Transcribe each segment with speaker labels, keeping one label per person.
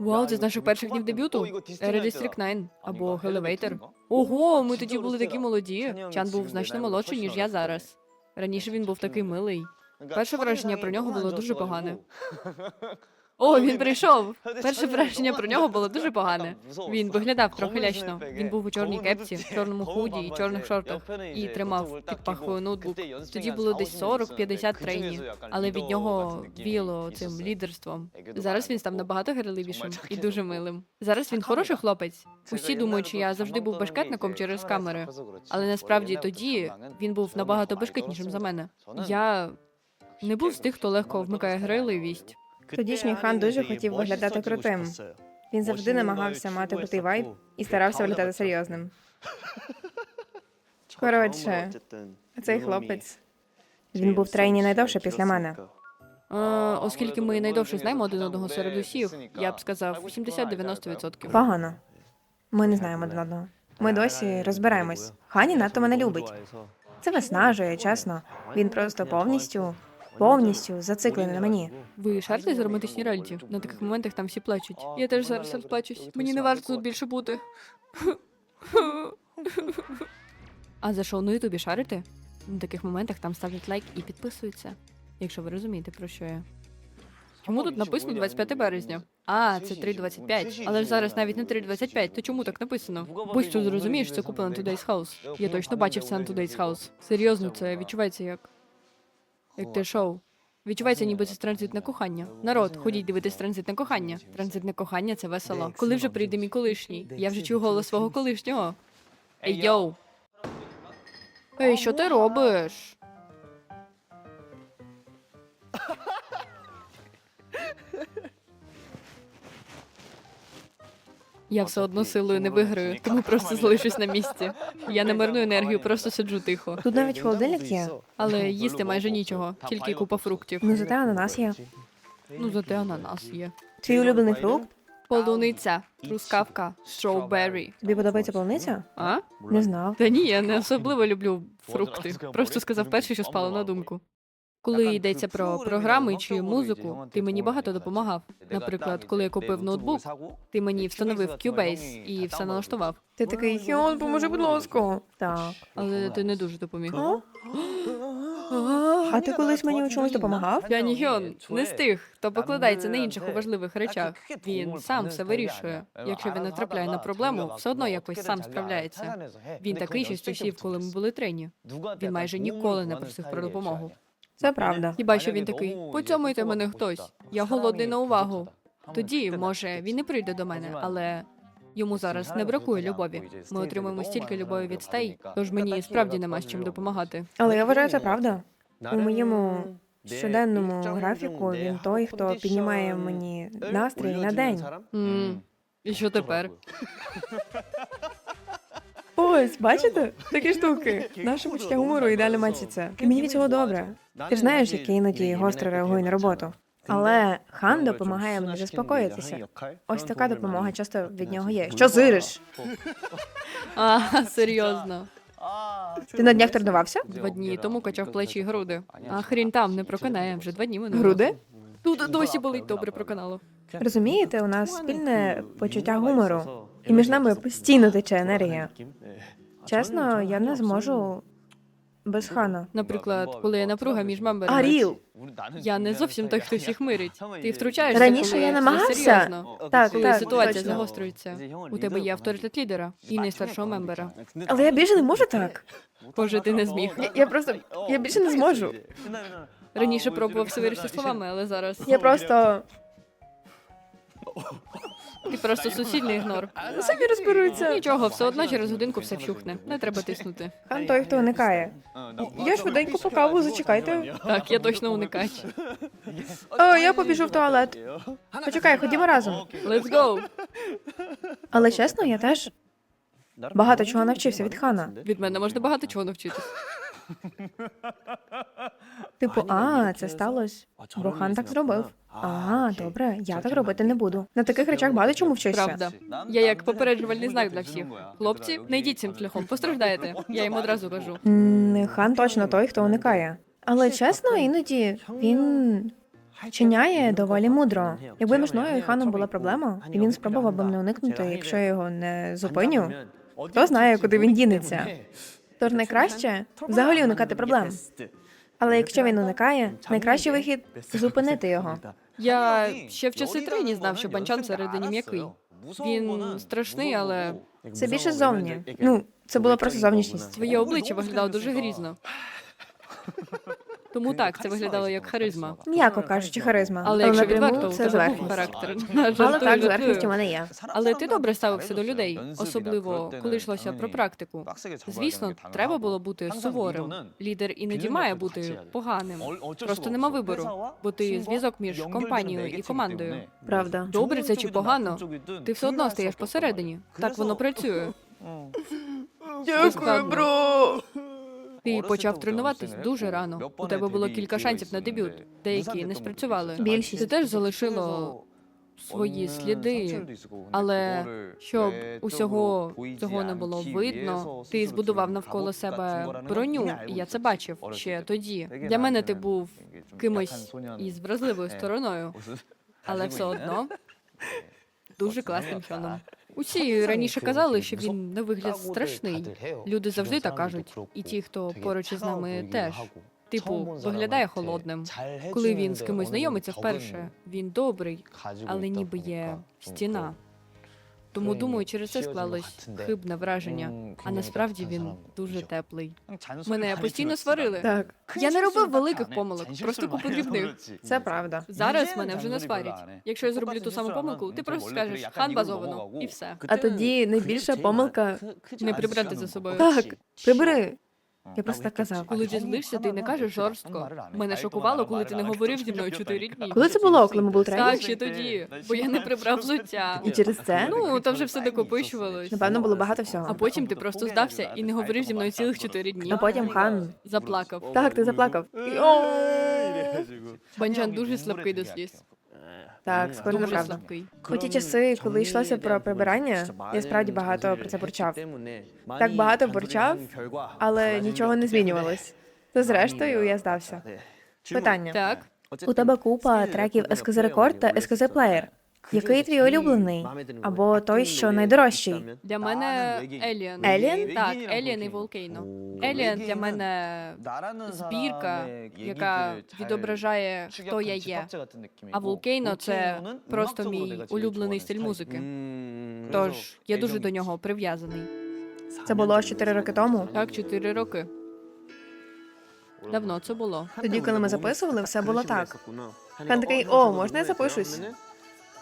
Speaker 1: Вау, це з наших перших днів дебюту. District 9 або Elevator. Ого, ми тоді були такі молоді. Чан був значно молодший, ніж я зараз. Раніше він був такий милий. Перше враження про нього було дуже погане. О, він прийшов. Перше враження про нього було дуже погане. Він виглядав трохи лячно. Він був у чорній кепці, чорному худі і чорних шортах. І тримав під пахвою ноутбук. Тоді було десь 40-50 трейні, але від нього віяло цим лідерством. Зараз він став набагато гирливішим і дуже милим. Зараз він хороший хлопець. Усі думають, що я завжди був бешкетником через камери. Але насправді тоді він був набагато бешкетнішим за мене. Я не був з тих, хто легко вмикає грайливість.
Speaker 2: Тодішній хан дуже хотів виглядати крутим. Він завжди намагався мати крутий вайб і старався виглядати серйозним. Коротше, цей хлопець. Він був в трейні найдовше після мене.
Speaker 1: Е, оскільки ми найдовше знаємо один одного серед усіх, я б сказав 80-90%.
Speaker 2: Погано. Ми не знаємо один одного. Ми досі розбираємось. Хані надто мене любить. Це виснажує, чесно. Він просто повністю, повністю зациклений на мені.
Speaker 1: Ви шарите за романтичні реаліті? На таких моментах там всі плачуть. Я теж зараз розплачусь. Мені не варто тут більше бути. А за шоу на Ютубі шарите? На таких моментах там ставлять лайк і підписуються. Якщо ви розумієте, про що я. Чому тут написано 25 березня? А, це 3.25. Але ж зараз навіть не 3.25, то чому так написано? Будь-що зрозумієш, це куплено Today's House. Я точно бачив це на Today's House. Серйозно, це відчувається як. Як те шоу. Відчувається, ніби це транзитне кохання. Народ, ходіть дивитись транзитне кохання. Транзитне кохання це весело. Коли вже прийде мій колишній? Я вже чую голос свого колишнього. Ей йоу. Ей, що ти робиш? Я все одно силою не виграю, тому просто залишусь на місці. Я не марную енергію, просто сиджу тихо.
Speaker 2: Тут навіть холодильник є.
Speaker 1: Але їсти майже нічого, тільки купа фруктів.
Speaker 2: Ну зате ананас є.
Speaker 1: Ну, зате ананас є.
Speaker 2: Твій улюблений фрукт?
Speaker 1: Полуниця, трускавка, строуберрі.
Speaker 2: Тобі подобається полуниця?
Speaker 1: А?
Speaker 2: Не знав.
Speaker 1: Та ні, я не особливо люблю фрукти. Просто сказав перше, що спало на думку. Коли йдеться про програми чи музику, ти мені багато допомагав. Наприклад, коли я купив ноутбук, ти мені встановив Cubase і все налаштував.
Speaker 2: Ти такий Хіон, поможи, будь ласка. Так.
Speaker 1: Але ти не дуже допоміг.
Speaker 2: А? А ти колись мені у чомусь допомагав?
Speaker 1: Я Нігіон не з тих, хто покладається на інших у важливих речах. Він сам все вирішує. Якщо він натрапляє на проблему, все одно якось сам справляється. Він такий ще з часів, коли ми були трені. Він майже ніколи не просив про допомогу.
Speaker 2: Це правда.
Speaker 1: Хіба що він такий, поцьомуйте мене хтось. Я голодний на увагу. Тоді, може, він і прийде до мене, але йому зараз не бракує любові. Ми отримуємо стільки любові від стей, тож мені справді нема з чим допомагати.
Speaker 2: Але я вважаю це правда. У моєму щоденному графіку він той, хто піднімає мені настрій на день.
Speaker 1: м І що тепер?
Speaker 2: Ось, бачите? Такі штуки. Наше почуття гумору ідеально мачиться. І мені від цього добре. Ти ж знаєш, як я іноді гостро реагую на роботу. Але хан допомагає мені заспокоїтися. Ось така допомога часто від нього є. Що зириш?
Speaker 1: А, серйозно.
Speaker 2: Ти на днях тренувався?
Speaker 1: Два дні тому качав плечі і груди. А хрін там не проканає, вже два дні минуло.
Speaker 2: Груди?
Speaker 1: Тут досі болить добре проканало.
Speaker 2: Розумієте, у нас спільне почуття гумору, і між нами постійно тече енергія. Чесно, я не зможу без хана.
Speaker 1: Наприклад, коли є напруга між мемберами.
Speaker 2: Аріл!
Speaker 1: Я не зовсім той, хто всіх мирить. Ти втручаєшся,
Speaker 2: Раніше
Speaker 1: коли
Speaker 2: я
Speaker 1: все
Speaker 2: намагався.
Speaker 1: серйозно.
Speaker 2: Так,
Speaker 1: Коли
Speaker 2: так,
Speaker 1: ситуація
Speaker 2: точно.
Speaker 1: загострюється. У тебе є авторитет лідера і найстаршого мембера.
Speaker 2: Але я більше не можу так.
Speaker 1: Боже, ти не зміг.
Speaker 2: Я, я просто я більше не зможу.
Speaker 1: Раніше пробував все вирішити словами, але зараз
Speaker 2: Я просто
Speaker 1: ти просто суцільний ігнор.
Speaker 2: самі розберуться.
Speaker 1: Нічого, все одно через годинку все вщухне. Не треба тиснути.
Speaker 2: Хан той, хто уникає. Я швиденько по каву, зачекайте.
Speaker 1: Так, я точно уникач.
Speaker 2: О, я побіжу в туалет. Почекай, ходімо разом.
Speaker 1: Let's go!
Speaker 2: Але чесно, я теж багато чого навчився від хана.
Speaker 1: Від мене можна багато чого навчитись.
Speaker 2: Типу, а, це сталося. Бо хан так зробив. Ага, добре, я так робити не буду. На таких речах багато чому вчишся.
Speaker 1: Правда. Я як попереджувальний знак для всіх. Хлопці, не йдіть цим шляхом, постраждаєте. Я їм одразу кажу.
Speaker 2: М, Хан точно той, хто уникає. Але чесно, іноді він чиняє доволі мудро. Якби між мною і ханом була проблема, і він спробував би мене уникнути, якщо я його не зупиню, хто знає, куди він дінеться. Тож найкраще взагалі уникати проблем. Але якщо він уникає, найкращий вихід зупинити його.
Speaker 1: Я ще в часи трені знав, що банчан всередині м'який. Він страшний, але
Speaker 2: Це більше зовні. Ну, це була просто зовнішність.
Speaker 1: своє обличчя виглядало дуже грізно. Тому так, це виглядало як харизма.
Speaker 2: М'яко кажучи, харизма.
Speaker 1: Але якщо відверто, у
Speaker 2: це
Speaker 1: тебе був характер.
Speaker 2: Але так, зверхність у мене є.
Speaker 1: Але ти добре ставився до людей, особливо коли йшлося про практику. Звісно, треба було бути суворим. Лідер іноді має бути поганим. Просто нема вибору, бо ти зв'язок між компанією і командою.
Speaker 2: Правда.
Speaker 1: Добре це чи погано, ти все одно стаєш посередині. Так воно працює. Дякую,
Speaker 2: бро.
Speaker 1: Ти почав тренуватись дуже рано. У тебе було кілька шансів на дебют. Деякі не спрацювали.
Speaker 2: Більшість.
Speaker 1: Це теж залишило свої сліди. Але щоб усього цього не було видно, ти збудував навколо себе броню, і я це бачив ще тоді. Для мене ти був кимось із вразливою стороною, але все одно дуже класним чоном. Усі раніше казали, що він на вигляд страшний. Люди завжди так кажуть, і ті, хто поруч із нами, теж. Типу, виглядає холодним. Коли він з кимось знайомиться вперше, він добрий, але ніби є стіна. Тому думаю, через це склалось хибне враження. А насправді він дуже теплий. Мене постійно сварили.
Speaker 2: Так,
Speaker 1: Я не робив великих помилок, просто купу дрібних.
Speaker 2: це правда.
Speaker 1: Зараз мене вже не сварять. Якщо я зроблю ту саму помилку, ти просто скажеш хан базовано і все.
Speaker 2: А тоді найбільша помилка
Speaker 1: Не прибрати за собою.
Speaker 2: так, прибери. Я просто так казав.
Speaker 1: Коли ти злишся, ти не кажеш жорстко. Мене шокувало, коли ти не говорив зі мною чотири дні.
Speaker 2: Коли це було, коли ми були
Speaker 1: Так, ще тоді, бо я не прибрав взуття.
Speaker 2: І через це,
Speaker 1: Ну, то вже все накопичувалось.
Speaker 2: напевно, було багато всього.
Speaker 1: А потім ти просто здався і не говорив зі мною цілих чотири дні.
Speaker 2: А потім хан.
Speaker 1: Заплакав.
Speaker 2: Так, ти заплакав.
Speaker 1: Банджан дуже слабкий до сліз.
Speaker 2: Так, скоро неправда.
Speaker 1: Дуже слабкий.
Speaker 2: У ті часи, коли йшлося про прибирання, я справді багато про це бурчав. Так багато бурчав, але нічого не змінювалось. То зрештою я здався. Питання.
Speaker 1: Так,
Speaker 2: У тебе купа треків СКЗ Рекорд та СКЗ Плеєр. Який твій улюблений? Або той, що найдорожчий?
Speaker 1: для мене Еліан.
Speaker 2: Еліан?
Speaker 1: Так, Еліан і Волкейно. Еліан для мене збірка, яка відображає, хто я є. А Волкейно це просто мій улюблений стиль музики. Тож я дуже до нього прив'язаний.
Speaker 2: Це було 4 роки тому.
Speaker 1: Так, чотири роки. Давно це було.
Speaker 2: Тоді, коли ми записували, все було так. Хан такий, о, можна я запишусь?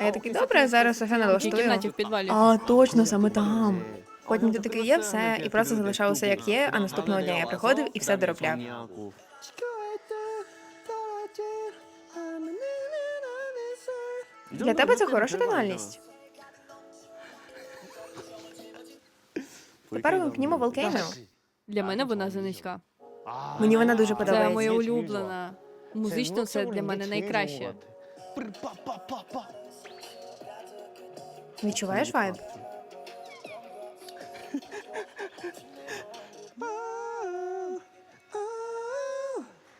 Speaker 2: А я такий, добре, зараз
Speaker 1: В тій
Speaker 2: налаштую.
Speaker 1: кімнаті в підвалі.
Speaker 2: А, точно, саме там. Потім ти такий є все, і просто залишалося як є, а наступного дня я приходив і все доробляв. Для тебе це хороша тональність. Тепер вимкнімо Волкейно.
Speaker 1: Для мене вона занизька.
Speaker 2: Мені вона дуже
Speaker 1: Це
Speaker 2: подобається.
Speaker 1: моя улюблена. Музично це для мене найкраще.
Speaker 2: Відчуваєш вайб?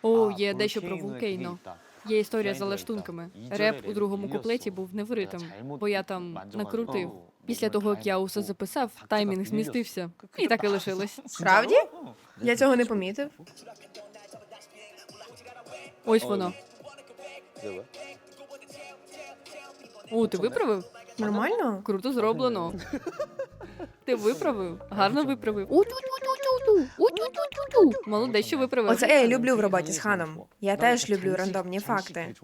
Speaker 1: О, є дещо про Вулкейно. Є історія за лаштунками. Реп у другому куплеті був не в ритм, бо я там накрутив. Після того, як я усе записав, таймінг змістився. І так і лишилось.
Speaker 2: Справді? Я цього не помітив.
Speaker 1: Ось воно. О, ти виправив?
Speaker 2: Нормально?
Speaker 1: Круто зроблено. Ти виправив? Гарно виправив. Молодець, що виправив.
Speaker 2: Оце я і люблю в роботі з ханом. Я теж люблю рандомні факти.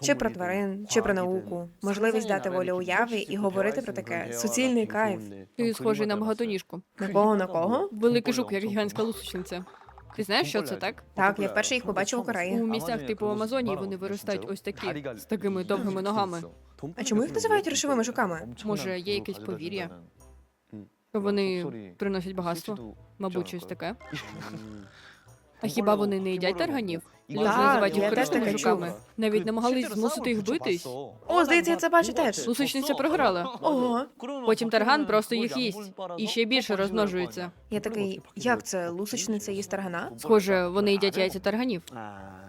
Speaker 2: Чи про тварин, чи про науку, можливість дати волю уяві і говорити про таке. Суцільний кайф.
Speaker 1: Ти схожий на багатоніжку.
Speaker 2: На кого на кого?
Speaker 1: Великий жук, як гігантська лусочниця. Ти знаєш, що це так?
Speaker 2: Так, я вперше їх побачив у
Speaker 1: У
Speaker 2: Кореї.
Speaker 1: місцях типу Амазонії вони виростають ось такі, з такими довгими ногами.
Speaker 2: А чому їх називають грошовими жуками?
Speaker 1: Може, є якесь повір'я? Вони приносять багатство? Мабуть, щось таке. А хіба вони не їдять тарганів? Люди
Speaker 2: Так,
Speaker 1: називають їх
Speaker 2: я теж
Speaker 1: жуками.
Speaker 2: чула.
Speaker 1: Навіть намагались змусити їх битись.
Speaker 2: О, здається, я це бачу теж.
Speaker 1: Лусичниця програла.
Speaker 2: Ого.
Speaker 1: Потім тарган просто їх їсть і ще більше розмножується.
Speaker 2: Я такий, як це, лусочниця їсть таргана?
Speaker 1: Схоже, вони їдять яйця тарганів.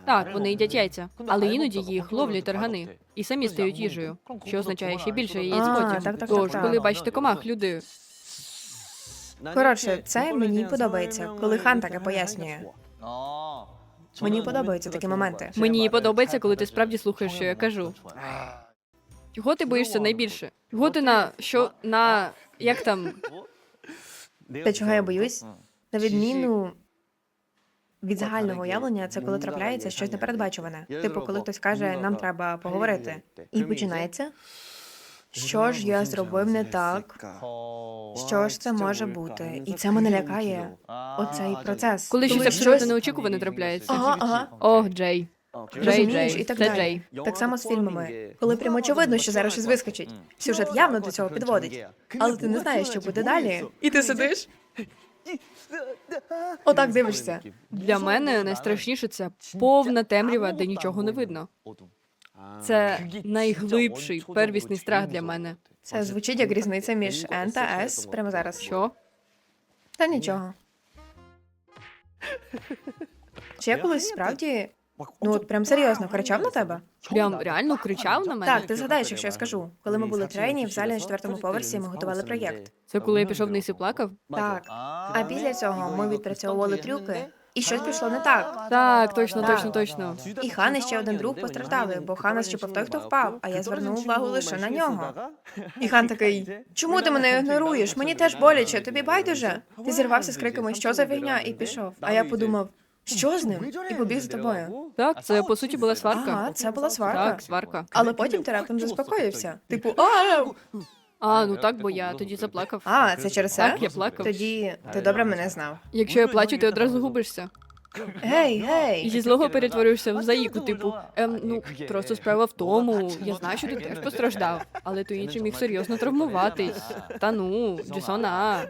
Speaker 1: Так, вони їдять яйця, але іноді їх ловлять таргани і самі стають їжею, що означає ще більше яєць
Speaker 2: А,
Speaker 1: потім.
Speaker 2: так, так, так,
Speaker 1: Тож,
Speaker 2: так.
Speaker 1: коли бачите комах, люди,
Speaker 2: Коротше, це мені подобається, коли хан таке пояснює. Мені подобаються такі моменти.
Speaker 1: мені подобається, коли ти справді слухаєш, що я кажу. Чого ти боїшся найбільше? Чого ти на що на як там
Speaker 2: Та чого я боюсь? На відміну від загального уявлення, це коли трапляється щось непередбачуване. Типу, коли хтось каже, нам треба поговорити. І починається. Що ж я зробив не так? Що ж це може бути? І це мене лякає. Оцей процес.
Speaker 1: коли щось абсолютно неочікуване трапляється?
Speaker 2: Ага, ага.
Speaker 1: Ох, Джей. Джей,
Speaker 2: Розумієш,
Speaker 1: Джей,
Speaker 2: і так
Speaker 1: це
Speaker 2: далі.
Speaker 1: Джей.
Speaker 2: Так само з фільмами, коли прямо очевидно, що зараз щось вискочить. Сюжет явно до цього підводить, але ти не знаєш, що буде далі. І ти сидиш. Отак дивишся.
Speaker 1: Для мене найстрашніше це повна темрява, де нічого не видно. Це найглибший первісний страх для мене.
Speaker 2: Це звучить як різниця між N та S прямо зараз.
Speaker 1: Що?
Speaker 2: Та нічого. Чи я колись справді, ну от прям серйозно, кричав на тебе?
Speaker 1: Прям реально кричав на мене?
Speaker 2: Так, ти згадаєш, якщо я скажу. Коли ми були в трені, в залі на четвертому поверсі ми готували проєкт.
Speaker 1: Це коли я пішов вниз і плакав?
Speaker 2: Так. А після цього ми відпрацьовували трюки, і щось пішло не так.
Speaker 1: Так, точно,
Speaker 2: Так.
Speaker 1: точно, точно.
Speaker 2: І хан і ще один друг постраждали, бо хана щепив той, хто впав, а я звернув увагу лише на нього. І хан такий: чому ти мене ігноруєш? Мені теж боляче, тобі байдуже. Ти зірвався з криками, що за фігня, і пішов. А я подумав, що з ним? І побіг за тобою.
Speaker 1: Так, це по суті була сварка.
Speaker 2: Ага, це була сварка.
Speaker 1: Так, сварка.
Speaker 2: Але потім ти раптом заспокоївся. Типу, а,
Speaker 1: А, ну так, бо я тоді заплакав.
Speaker 2: а, це через це?
Speaker 1: Так, я плакав.
Speaker 2: Тоді ти добре мене знав.
Speaker 1: Якщо я плачу, ти одразу губишся.
Speaker 2: Гей,
Speaker 1: І
Speaker 2: гей.
Speaker 1: зі злого перетворюєшся в заїку, типу, ем, ну просто справа в тому. Я знаю, що ти теж постраждав, але то інший міг серйозно травмуватись. Та ну, Джесона.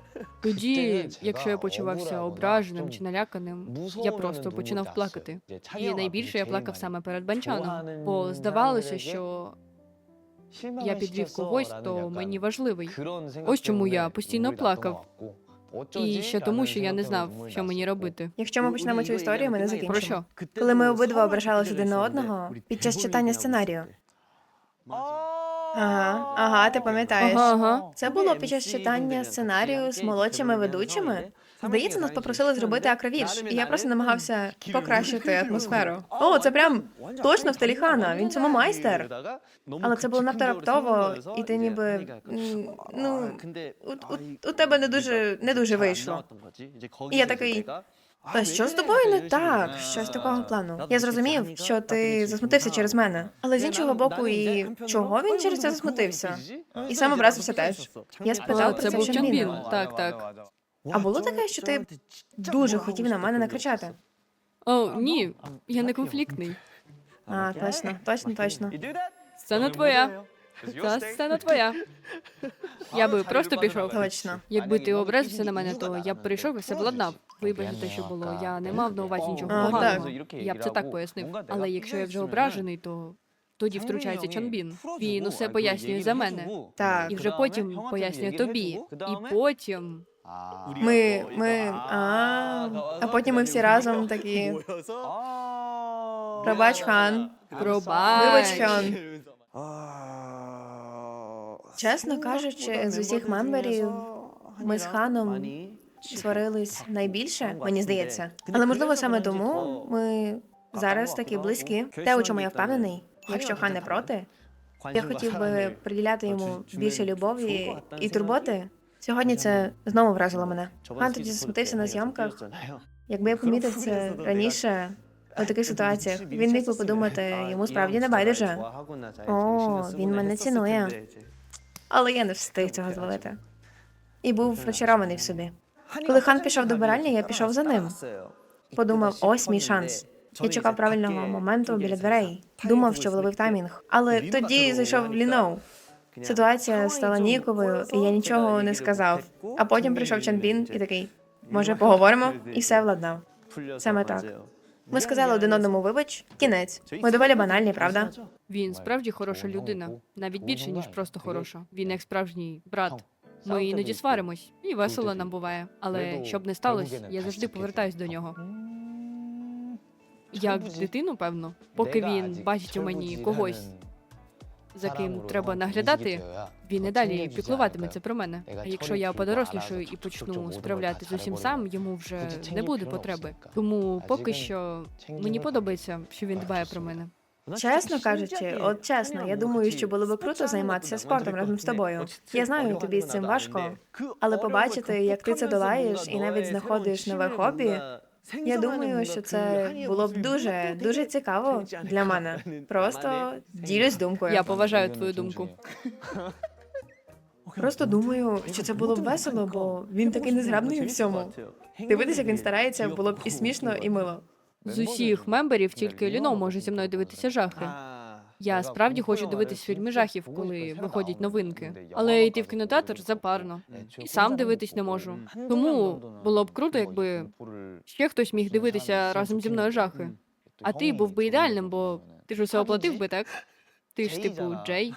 Speaker 1: Тоді, якщо я почувався ображеним чи наляканим, я просто починав плакати. І найбільше я плакав саме перед банчаном, бо здавалося, що я підвів когось, хто мені важливий.
Speaker 3: Ось чому я постійно плакав.
Speaker 1: І ще тому, що я не знав, що мені робити.
Speaker 2: Якщо ми почнемо цю історію, ми не закінчимо.
Speaker 1: Про що?
Speaker 2: Коли ми обидва ображались один на одного під час читання сценарію. Ага, ага, ти пам'ятаєш.
Speaker 1: Ага, ага.
Speaker 2: Це було під час читання сценарію з молодшими ведучими. Здається, нас попросили зробити акровірш, і я просто намагався покращити атмосферу. О, це прям точно в стилі Хана. Він цьому майстер.
Speaker 3: Але це було надто раптово, і ти ніби
Speaker 2: ну, у,
Speaker 3: у,
Speaker 2: у, тебе не дуже не дуже вийшло.
Speaker 3: І я такий.
Speaker 2: Та що з тобою не так? Щось такого плану. Я зрозумів, що ти засмутився через мене. Але з іншого боку, і чого він через це засмутився? І сам образився теж. Я спитав про
Speaker 1: це
Speaker 2: це
Speaker 1: був Чонбін. Так, так.
Speaker 2: А було таке, що ти дуже хотів на мене накричати?
Speaker 1: О, ні, я не конфліктний.
Speaker 2: А, точно, точно, точно.
Speaker 1: Сцена твоя. Ця сцена твоя. Я би просто пішов.
Speaker 2: Точно.
Speaker 1: Якби ти образився на мене, то я б прийшов і все владнав. Вибач за те, що було. Я не мав на увазі нічого
Speaker 2: А,
Speaker 1: поганого.
Speaker 3: так.
Speaker 1: Я б це так пояснив. Але якщо я вже ображений, то тоді втручається Чонбін. Він усе пояснює за мене.
Speaker 2: Так.
Speaker 1: І вже потім пояснює тобі. І потім.
Speaker 2: Ми, ми, а, а потім ми всі разом такі. Пробач, хан.
Speaker 1: Пробач.
Speaker 2: Вибач, хан. Чесно кажучи, з усіх мемберів ми з ханом сварились найбільше, мені здається. Але можливо саме тому ми зараз такі близькі. Те, у чому я впевнений, якщо хан не проти, я хотів би приділяти йому більше любові і турботи. Сьогодні це знову вразило мене. Хан тоді засмутився на зйомках. Якби я помітив це раніше, у таких ситуаціях, він міг би подумати, йому справді не байдуже. О, він мене цінує. Але я не встиг цього зловити. І був розчарований в собі. Коли хан пішов до биральні, я пішов за ним. Подумав, ось мій шанс. Я чекав правильного моменту біля дверей. Думав, що вловив таймінг. Але тоді зайшов Лінов. Ситуація стала ніяковою, і я нічого не сказав. А потім прийшов Чанбін і такий: може, поговоримо? І все владнав. Саме так. Ми сказали один одному вибач, кінець. Ми доволі банальні, правда?
Speaker 1: Він справді хороша людина, навіть більше, ніж просто хороша. Він як справжній брат. Ми іноді сваримось, і весело нам буває. Але щоб не сталося, я завжди повертаюсь до нього. Як дитину, певно, поки він бачить у мені когось, за ким треба наглядати, він і далі піклуватиметься про мене. А якщо я подорослішаю і почну справляти з усім сам, йому вже не буде потреби. Тому поки що мені подобається, що він дбає про мене.
Speaker 2: Чесно кажучи, от чесно, я думаю, що було би круто займатися спортом разом з тобою. Я знаю, тобі з цим важко, але побачити, як ти це долаєш і навіть знаходиш нове хобі, я думаю, що це було б дуже дуже цікаво для мене. Просто ділюсь думкою.
Speaker 1: Я поважаю твою думку.
Speaker 2: Просто думаю, що це було б весело, бо він такий незграбний у всьому. Дивитися, як він старається, було б і смішно, і мило.
Speaker 1: З усіх мемберів тільки Ліно може зі мною дивитися жахи. Я справді хочу дивитись фільми жахів, коли виходять новинки. Але йти в кінотеатр запарно. І сам дивитись не можу. Тому було б круто, якби ще хтось міг дивитися разом зі мною жахи. А ти був би ідеальним, бо ти ж усе оплатив би, так? Ти ж типу Джей.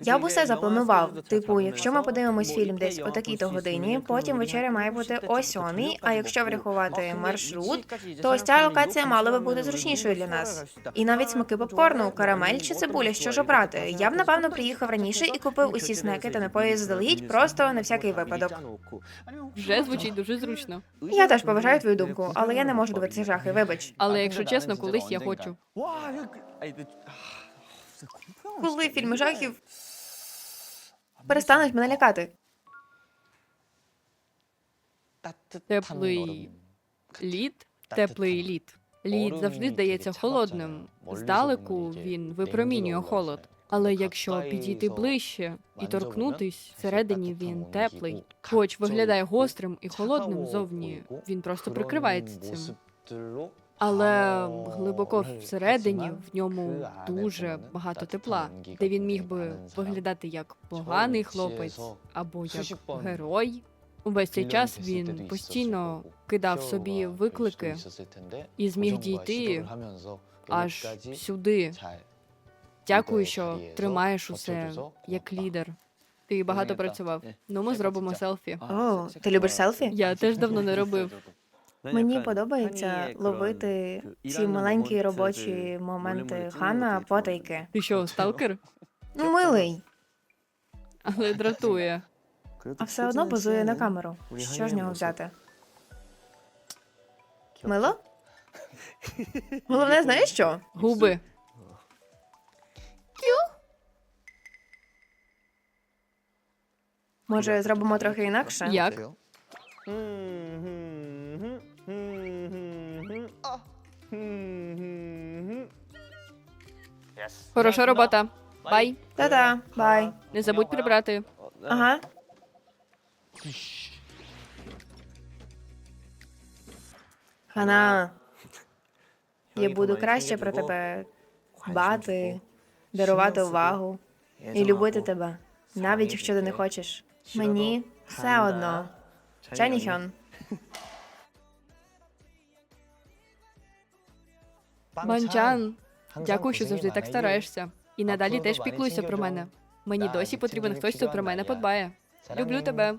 Speaker 2: Я б усе запланував. Типу, якщо ми подивимось фільм десь о такій-то годині, потім вечеря має бути о сьомій, а якщо врахувати маршрут, то ось ця локація мала би бути зручнішою для нас. І навіть смаки попкорну, карамель чи цибуля, що ж обрати. Я б напевно приїхав раніше і купив усі снеки та напої заздалегідь, просто на всякий випадок.
Speaker 1: Вже звучить дуже зручно.
Speaker 2: Я теж поважаю твою думку, але я не можу дивитися жахи, вибач.
Speaker 1: Але якщо чесно, колись я хочу.
Speaker 2: Коли фільми жахів перестануть мене лякати.
Speaker 1: Теплий лід, теплий лід. Лід завжди здається холодним. Здалеку він випромінює холод. Але якщо підійти ближче і торкнутись, всередині він теплий. Хоч виглядає гострим і холодним зовні, він просто прикривається цим. Але глибоко всередині в ньому дуже багато тепла, де він міг би виглядати як поганий хлопець або як герой. Увесь цей час він постійно кидав собі виклики і зміг дійти аж сюди. Дякую, що тримаєш усе як лідер. Ти багато працював. Ну, ми зробимо селфі.
Speaker 2: О, ти любиш селфі?
Speaker 1: Я теж давно не робив.
Speaker 2: Мені подобається ловити ці маленькі робочі моменти Хана потайки.
Speaker 1: Ти що, сталкер?
Speaker 2: Ну, милий,
Speaker 1: Але дратує.
Speaker 2: а все одно позує на камеру. Що ж з нього взяти? Мило? Головне, знаєш що?
Speaker 1: Губи.
Speaker 2: Може, зробимо трохи інакше?
Speaker 1: Як? Хороша робота. Бай.
Speaker 2: Та-та, бай.
Speaker 1: Не забудь прибрати.
Speaker 2: Ага. Хана, я буду краще про тебе дбати, дарувати увагу і любити тебе, навіть якщо ти не хочеш. Мені все одно. Чаніхьон.
Speaker 1: Банчан, дякую, що завжди так стараєшся. І надалі теж піклуйся про мене. Мені досі потрібен хтось, хто про мене подбає. Люблю тебе.